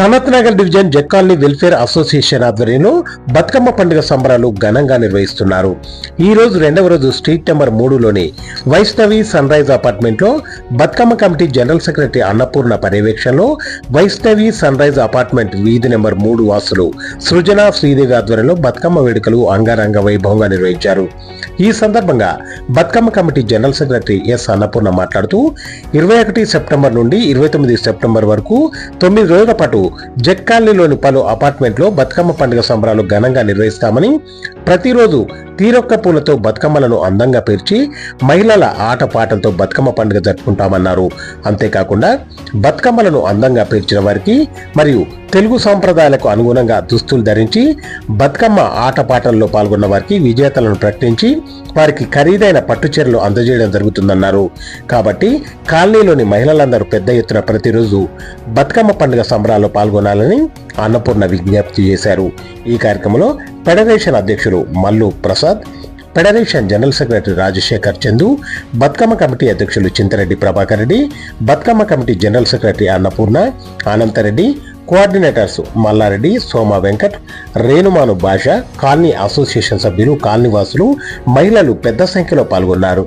Sanath Nagar division జక్కాలనీ welfare association ఆధ్వర్యంలో బతుకమ్మ పండుగ సంబరాలు ఘనంగా నిర్వహిస్తున్నారు. ఈ రోజు రెండవ రోజు స్ట్రీట్ నెంబర్ మూడులోని వైష్ణవి సన్ రైజ్ అపార్ట్మెంట్లో Bathukamma committee general secretary Annapurna పర్యవేక్షణలో వైష్ణవి సన్ రైజ్ అపార్ట్మెంట్ వీధి నెంబర్ మూడు వాసులు సృజన శ్రీదేవి ఆధ్వర్యంలో బతుకమ్మ వేడుకలు అంగరంగ వైభవంగా నిర్వహించారు. ఈ సందర్భంగా Bathukamma committee general secretary S Annapurna మాట్లాడుతూ ఇరవై ఒకటి సెప్టెంబర్ నుండి ఇరవై తొమ్మిది సెప్టెంబర్ వరకు తొమ్మిది రోజుల పాటు జక్కాలనీలోని పలు అపార్ట్మెంట్లో బతుకమ్మ పండుగ సంబరాలు ఘనంగా నిర్వహిస్తామని ప్రతిరోజు తీరొక్క పూలతో బతుకమ్మలను అందంగా పేర్చి మహిళల ఆటపాటలతో బతుకమ్మ పండుగ జరుపుకుంటామన్నారు. అంతేకాకుండా బతుకమ్మలను అందంగా పేర్చిన వారికి మరియు తెలుగు సాంప్రదాయాలకు అనుగుణంగా దుస్తులు ధరించి బతుకమ్మ ఆటపాటల్లో పాల్గొన్న వారికి విజేతలను ప్రకటించి వారికి ఖరీదైన పట్టుచీరలు అందజేయడం జరుగుతుందన్నారు. కాబట్టి కాలనీలోని మహిళలందరూ పెద్ద ఎత్తున ప్రతిరోజు బతుకమ్మ పండుగ సంబరాల్లో పాల్గొనాలని అన్నపూర్ణ విజ్ఞప్తి చేశారు. ఈ కార్యక్రమంలో ఫెడరేషన్ అధ్యక్షులు Mallu Prasad federation general secretary Rajasekhar Chandu Bathukamma committee అధ్యక్షులు Chintareddy Prabhakar Reddy Bathukamma committee general secretary Annapurna Anantareddy coordinators Mallareddy Soma Venkat Renumanu Basha colony association సభ్యులు కాలనీ వాసులు మహిళలు పెద్ద సంఖ్యలో పాల్గొన్నారు.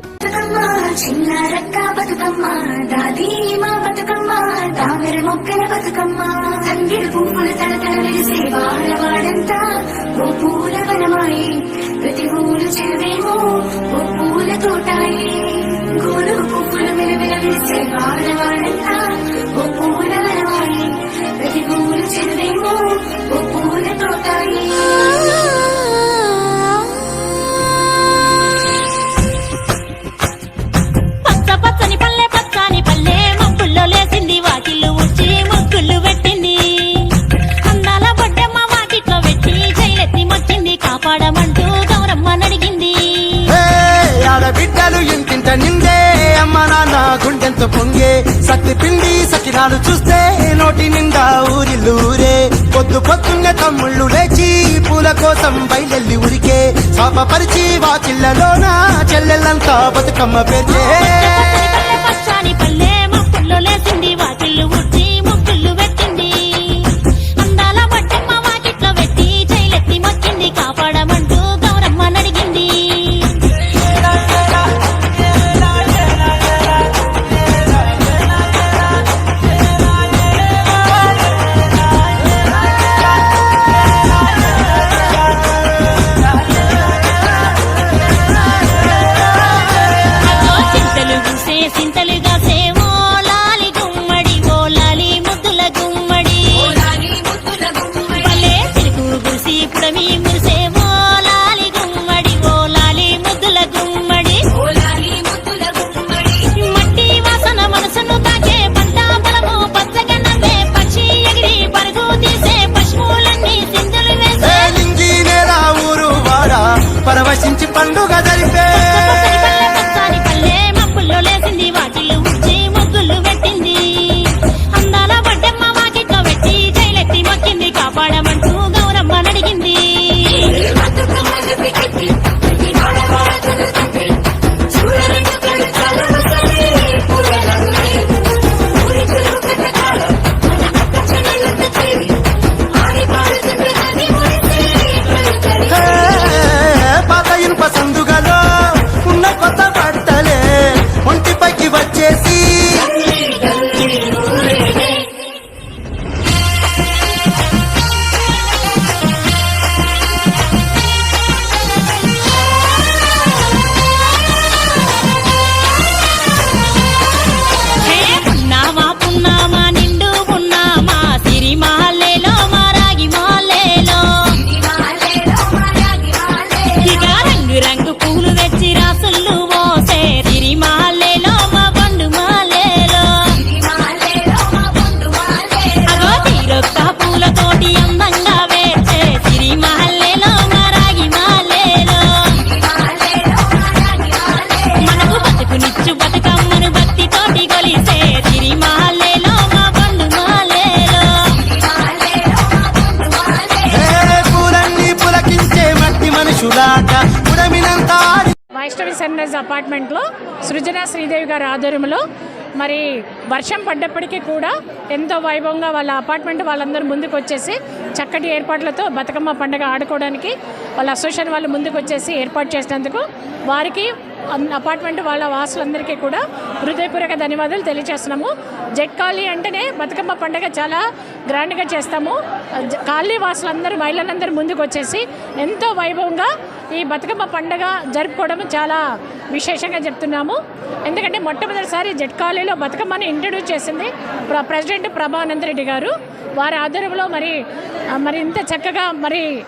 బతుకమ్మ మొక్కల బతుకమ్మ. తంగిడి పువ్వుల తడతడ వెలిసే వాడవాడంతా ఓ పూల వనమాయి ప్రతి ఊరు చెరువేమో ఓ పూల తోట పొంగే సత్తి పిండి సకినాలు చూస్తే నోటి నిండా ఊరిల్లూరే పొద్దు పొద్దున్న తమ్ముళ్ళు లేచి పూల కోసం బయలెల్లి ఉరికే శాపపరిచి వాకిళ్ళలోన చెల్లెళ్ళంతా బతుకమ్మ పేర్చే. పచ్చని పల్లె మా పల్లె మబ్బుల్లో లేసింది వాకిళ్ళు ఉడమినంత వైష్ణవి సన్ రైజ్ అపార్ట్మెంట్లో సృజన శ్రీదేవి గారి ఆధ్వర్యంలో మరి వర్షం పడ్డప్పటికీ కూడా ఎంతో వైభవంగా వాళ్ళ అపార్ట్మెంట్ వాళ్ళందరూ ముందుకు వచ్చేసి చక్కటి ఏర్పాట్లతో బతుకమ్మ పండుగ ఆడుకోవడానికి వాళ్ళ అసోసియేషన్ వాళ్ళు ముందుకు వచ్చేసి ఏర్పాటు చేసినందుకు వారికి అపార్ట్మెంట్ వాళ్ళ వాసులందరికీ కూడా హృదయపూర్వక ధన్యవాదాలు తెలియజేస్తున్నాము జెట్ కాలనీ అంటేనే బతుకమ్మ పండుగ చాలా గ్రాండ్గా చేస్తాము. జ- వాసులందరూ మహిళలందరూ ముందుకు వచ్చేసి ఎంతో వైభవంగా ఈ బతుకమ్మ పండుగ జరుపుకోవడం చాలా విశేషంగా చెప్తున్నాము. ఎందుకంటే మొట్టమొదటిసారి జెట్ కాలనీలో బతుకమ్మని ఇంట్రడ్యూస్ చేసింది ప్రెసిడెంట్ ప్రభానంద రెడ్డి గారు. వారి ఆధ్వర్యంలో మరి మరి ఇంత చక్కగా మరి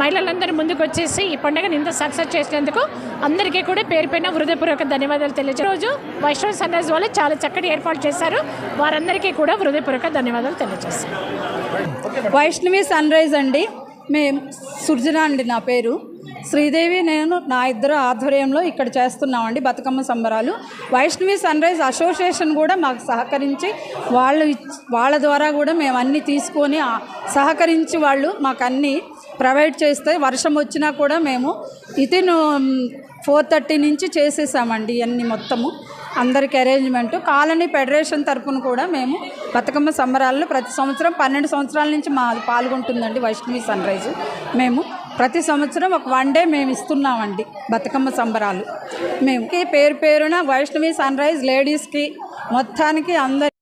మహిళలందరూ ముందుకు వచ్చేసి ఈ పండుగను ఇంత సక్సెస్ చేసినందుకు అందరికీ కూడా పేరు పైన హృదయపూర్వక ధన్యవాదాలు తెలియజే రోజు వైష్ణవ సన్ రైజ్ వాళ్ళు చాలా చక్కటి ఏర్పాటు చేశారు. వారందరికీ కూడా హృదయపూర్వక ధన్యవాదాలు తెలియజేస్తారు వైష్ణవి సన్ రైజ్ అండి. మేము సుర్జన అండి నా పేరు. శ్రీదేవి నేను నా ఇద్దరు ఆధ్వర్యంలో ఇక్కడ చేస్తున్నామండి బతుకమ్మ సంబరాలు. వైష్ణవి సన్ రైజ్ అసోసియేషన్ కూడా మాకు సహకరించి వాళ్ళు వాళ్ళ ద్వారా కూడా మేము అన్నీ తీసుకొని సహకరించి వాళ్ళు మాకు అన్నీ ప్రొవైడ్ చేస్తే వర్షం వచ్చినా కూడా మేము ఇతిన్ ఫోర్ థర్టీ నుంచి చేసేసామండి ఇవన్నీ మొత్తము. అందరికి అరేంజ్మెంట్. కాలనీ ఫెడరేషన్ తరపున కూడా మేము బతుకమ్మ సంబరాల్లో ప్రతి సంవత్సరం పన్నెండు సంవత్సరాల నుంచి మా పాల్గొంటుందండి వైష్ణవి సన్ రైజ్. మేము ప్రతి సంవత్సరం ఒక వన్ డే మేము ఇస్తున్నామండి బతుకమ్మ సంబరాలు. మేము పేరు పేరున వైష్ణవి సన్ రైజ్ లేడీస్కి మొత్తానికి అందరి